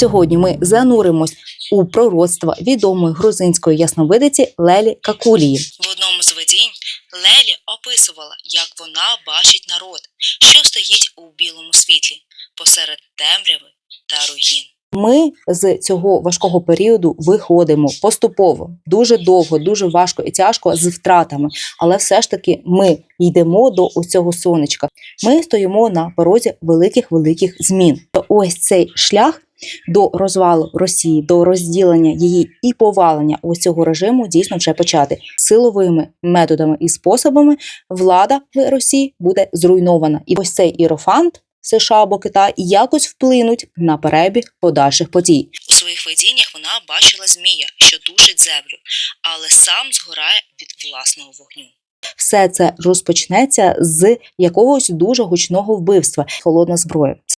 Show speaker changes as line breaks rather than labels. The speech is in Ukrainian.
Сьогодні ми зануримось у пророцтва відомої грузинської ясновидиці Лелі Какулії.
В одному з видінь Лелі описувала, як вона бачить народ, що стоїть у білому світлі посеред темряви та руїн.
Ми з цього важкого періоду виходимо поступово, дуже довго, дуже важко і тяжко з втратами. Але все ж таки ми йдемо до ось цього сонечка. Ми стоїмо на порозі великих великих змін. Ось цей шлях до розвалу Росії, до розділення її і повалення ось цього режиму дійсно вже почати силовими методами і способами. Влада в Росії буде зруйнована, і ось цей ірофант. США або Китай якось вплинуть на перебіг подальших подій.
У своїх видіннях вона бачила змія, що душить землю, але сам згорає від власного вогню.
Все це розпочнеться з якогось дуже гучного вбивства, холодна зброя.